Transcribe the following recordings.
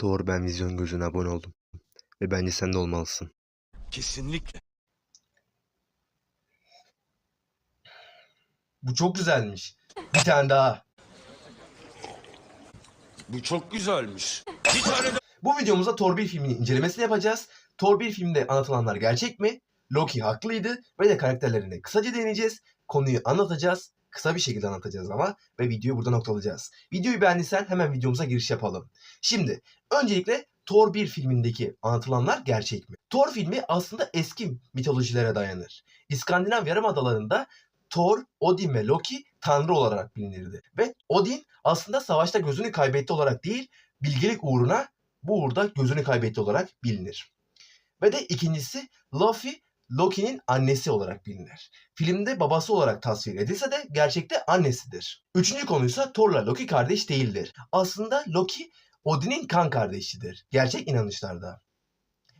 Doğru ben vizyon gözüne abone oldum. Ve bence sen de olmalısın. Kesinlikle. Bu çok güzelmiş. Bir tane daha. Bu çok güzelmiş. Bir tane de Bu videomuzda Thor 1 filminin incelemesini yapacağız. Thor 1 filmde anlatılanlar gerçek mi? Loki haklıydı ve de karakterlerine kısaca değineceğiz. Konuyu anlatacağız. Kısa bir şekilde anlatacağız ama ve videoyu burada noktalayacağız. Videoyu beğendiysen hemen videomuza giriş yapalım. Şimdi öncelikle Thor 1 filmindeki anlatılanlar gerçek mi? Thor filmi aslında eski mitolojilere dayanır. İskandinav Yarımadaları'nda Thor, Odin ve Loki tanrı olarak bilinirdi. Ve Odin aslında savaşta gözünü kaybetti olarak değil, bilgelik uğruna bu uğurda gözünü kaybetti olarak bilinir. Ve de ikincisi Luffy Loki'nin annesi olarak bilinir. Filmde babası olarak tasvir edilse de gerçekte annesidir. Üçüncü konuysa Thor'la Loki kardeş değildir. Aslında Loki Odin'in kan kardeşidir. Gerçek inanışlarda.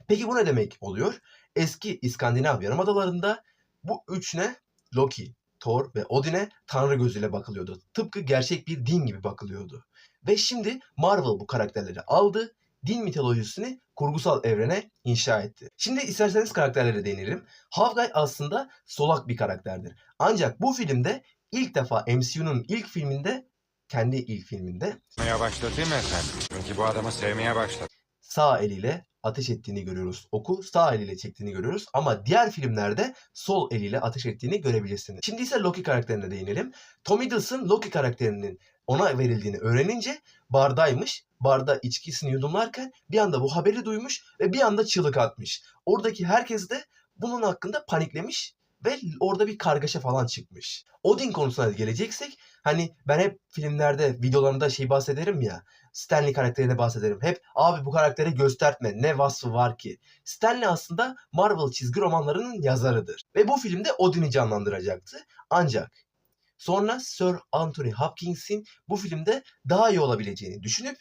Peki bu ne demek oluyor? Eski İskandinav yarımadalarında bu üçüne Loki, Thor ve Odin'e tanrı gözüyle bakılıyordu. Tıpkı gerçek bir din gibi bakılıyordu. Ve şimdi Marvel bu karakterleri aldı, din mitolojisini kurgusal evrene inşa etti. Şimdi isterseniz karakterlere değinelim. Hawkeye aslında solak bir karakterdir. Ancak bu filmde ilk defa MCU'nun ilk filminde, kendi ilk filminde başladı değil mi efendim? Çünkü bu adamı sevmeye başladı. sağ eliyle ateş ettiğini görüyoruz. Oku sağ eliyle çektiğini görüyoruz. Ama diğer filmlerde sol eliyle ateş ettiğini görebilirsiniz. Şimdi ise Loki karakterine değinelim. Tom Hiddleston Loki karakterinin ona verildiğini öğrenince bardaymış. Barda içkisini yudumlarken bir anda bu haberi duymuş ve bir anda çığlık atmış. Oradaki herkes de bunun hakkında paniklemiş ve orada bir kargaşa falan çıkmış. Odin konusuna geleceksek hani ben hep filmlerde videolarında şey bahsederim ya Stanley karakterine bahsederim. Hep abi bu karakteri göstertme ne vasfı var ki. Stanley aslında Marvel çizgi romanlarının yazarıdır. Ve bu filmde Odin'i canlandıracaktı. Ancak sonra Sir Anthony Hopkins'in bu filmde daha iyi olabileceğini düşünüp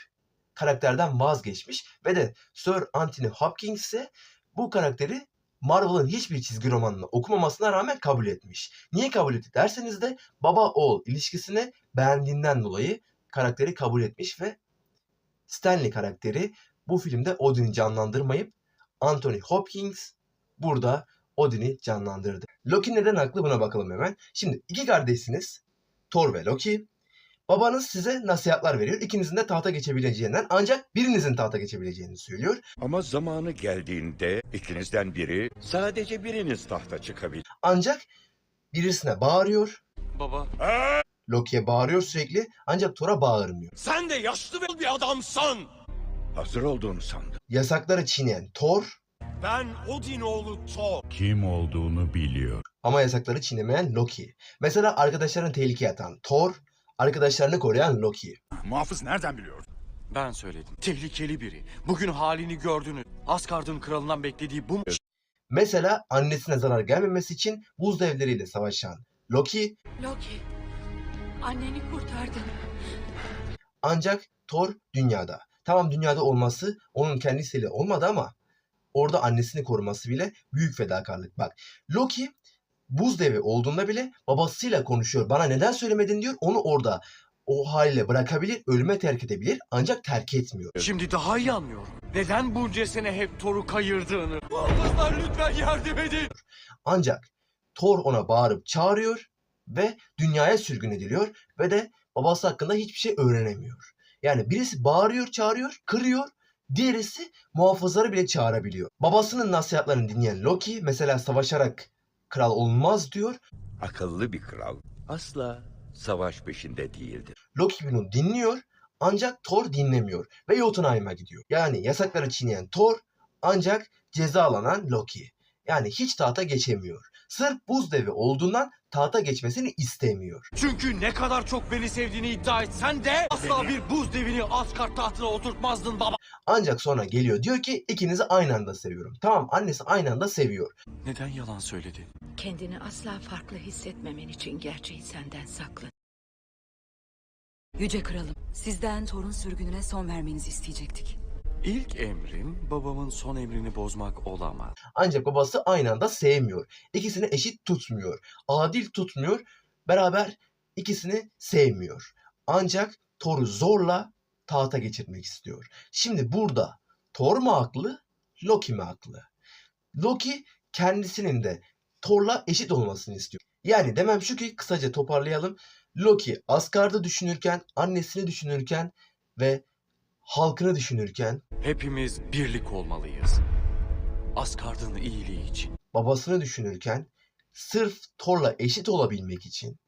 karakterden vazgeçmiş ve de Sir Anthony Hopkins ise bu karakteri Marvel'ın hiçbir çizgi romanını okumamasına rağmen kabul etmiş. Niye kabul etti derseniz de baba oğul ilişkisini beğendiğinden dolayı karakteri kabul etmiş ve Stanley karakteri bu filmde Odin'i canlandırmayıp Anthony Hopkins burada Odin'i canlandırdı. Loki neden haklı buna bakalım hemen. Şimdi iki kardeşsiniz. Thor ve Loki. Babanız size nasihatler veriyor. İkinizin de tahta geçebileceğinden ancak birinizin tahta geçebileceğini söylüyor. Ama zamanı geldiğinde ikinizden biri sadece biriniz tahta çıkabilir. Ancak birisine bağırıyor. baba. Loki'ye bağırıyor sürekli ancak Thor'a bağırmıyor. Sen de yaşlı bir adamsın. Hazır olduğunu sandım. Yasakları çiğneyen Thor Ben Odin oğlu Thor. Kim olduğunu biliyor. ama yasakları çiğnemeyen Loki. Mesela arkadaşlarını tehlikeye atan Thor, arkadaşlarını koruyan Loki. Muhafız nereden biliyor? Ben söyledim. Tehlikeli biri. Bugün halini gördünüz. Asgard'ın kralından beklediği bu mu? Mesela annesine zarar gelmemesi için buz devleriyle savaşan Loki Loki, anneni kurtardın. ancak Thor dünyada. Tamam dünyada olması onun kendisiyle olmadı ama orada annesini koruması bile büyük fedakarlık. Bak Loki buz devi olduğunda bile babasıyla konuşuyor. Bana neden söylemedin diyor. Onu orada o haliyle bırakabilir, ölüme terk edebilir ancak terk etmiyor. Şimdi daha iyi anlıyorum. Neden bunca sene hep Thor'u kayırdığını. Muhafızlar lütfen yardım edin. Ancak Thor ona bağırıp çağırıyor ve dünyaya sürgün ediliyor ve de babası hakkında hiçbir şey öğrenemiyor. Yani birisi bağırıyor, çağırıyor, kırıyor. Diğerisi muhafızları bile çağırabiliyor. Babasının nasihatlerini dinleyen Loki mesela savaşarak kral olmaz diyor. Akıllı bir kral asla savaş peşinde değildir. Loki bunu dinliyor ancak Thor dinlemiyor ve Jotunheim'a gidiyor. Yani yasakları çiğneyen Thor ancak cezalanan Loki. Yani hiç tahta geçemiyor. Sırf buz devi olduğundan tahta geçmesini istemiyor. Çünkü ne kadar çok beni sevdiğini iddia etsen de asla bir buz devini Asgard tahtına oturtmazdın baba. Ancak sonra geliyor diyor ki ikinizi aynı anda seviyorum. Tamam annesi aynı anda seviyor. Neden yalan söyledi? Kendini asla farklı hissetmemen için gerçeği senden saklı. Yüce Kralım, sizden torun sürgününe son vermenizi isteyecektik. İlk emrim babamın son emrini bozmak olamaz. Ancak babası aynı anda sevmiyor. İkisini eşit tutmuyor. Adil tutmuyor. Beraber ikisini sevmiyor. Ancak Thor'u zorla tahta geçirmek istiyor. Şimdi burada Thor mu haklı, Loki mi haklı? Loki kendisinin de Thor'la eşit olmasını istiyor. Yani demem şu ki kısaca toparlayalım. Loki Asgard'ı düşünürken, annesini düşünürken ve halkını düşünürken, Hepimiz birlik olmalıyız. Asgard'ın iyiliği için. babasını düşünürken sırf Thor'la eşit olabilmek için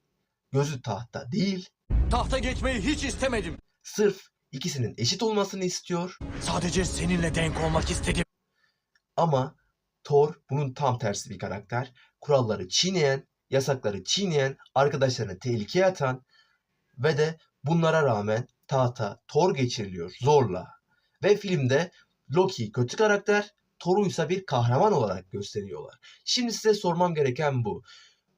gözü tahta değil, Tahta geçmeyi hiç istemedim. sırf ikisinin eşit olmasını istiyor Sadece seninle denk olmak istedim. ama Thor bunun tam tersi bir karakter. Kuralları çiğneyen, yasakları çiğneyen, arkadaşlarını tehlikeye atan ve de bunlara rağmen tahta Thor geçiriliyor zorla. Ve filmde Loki kötü karakter, Thor'u ise bir kahraman olarak gösteriyorlar. Şimdi size sormam gereken bu.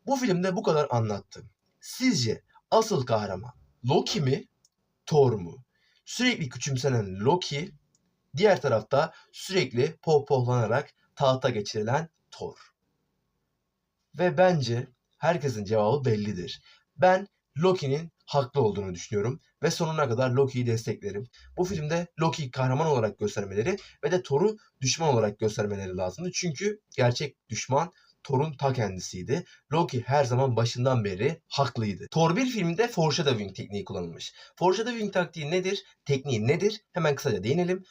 Bu filmde bu kadar anlattım. Sizce asıl kahraman Loki mi, Thor mu? Sürekli küçümsenen Loki, diğer tarafta sürekli pohpohlanarak tahta geçirilen Thor. Ve bence herkesin cevabı bellidir. Ben Loki'nin haklı olduğunu düşünüyorum ve sonuna kadar Loki'yi desteklerim. Bu filmde Loki'yi kahraman olarak göstermeleri ve de Thor'u düşman olarak göstermeleri lazımdı. Çünkü gerçek düşman Thor'un ta kendisiydi. Loki her zaman başından beri haklıydı. Thor 1 filminde foreshadowing tekniği kullanılmış. Foreshadowing taktiği nedir? Tekniği nedir? Hemen kısaca değinelim.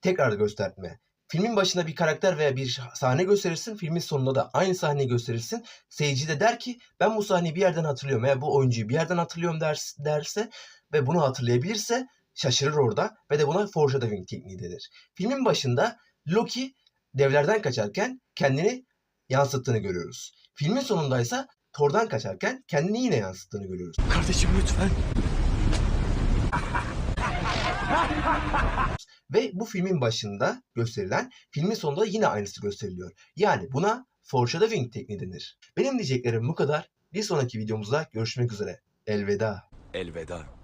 Tekrar gösterme. Filmin başında bir karakter veya bir sahne gösterirsin. Filmin sonunda da aynı sahneyi gösterirsin. Seyirci de der ki ben bu sahneyi bir yerden hatırlıyorum veya bu oyuncuyu bir yerden hatırlıyorum ders, derse ve bunu hatırlayabilirse şaşırır orada ve de buna foreshadowing tekniği denir. Filmin başında Loki devlerden kaçarken kendini yansıttığını görüyoruz. Filmin sonundaysa Thor'dan kaçarken kendini yine yansıttığını görüyoruz. Kardeşim lütfen. Ve bu filmin başında gösterilen filmin sonunda yine aynısı gösteriliyor. Yani buna foreshadowing tekniği denir. Benim diyeceklerim bu kadar. Bir sonraki videomuzda görüşmek üzere. Elveda. Elveda.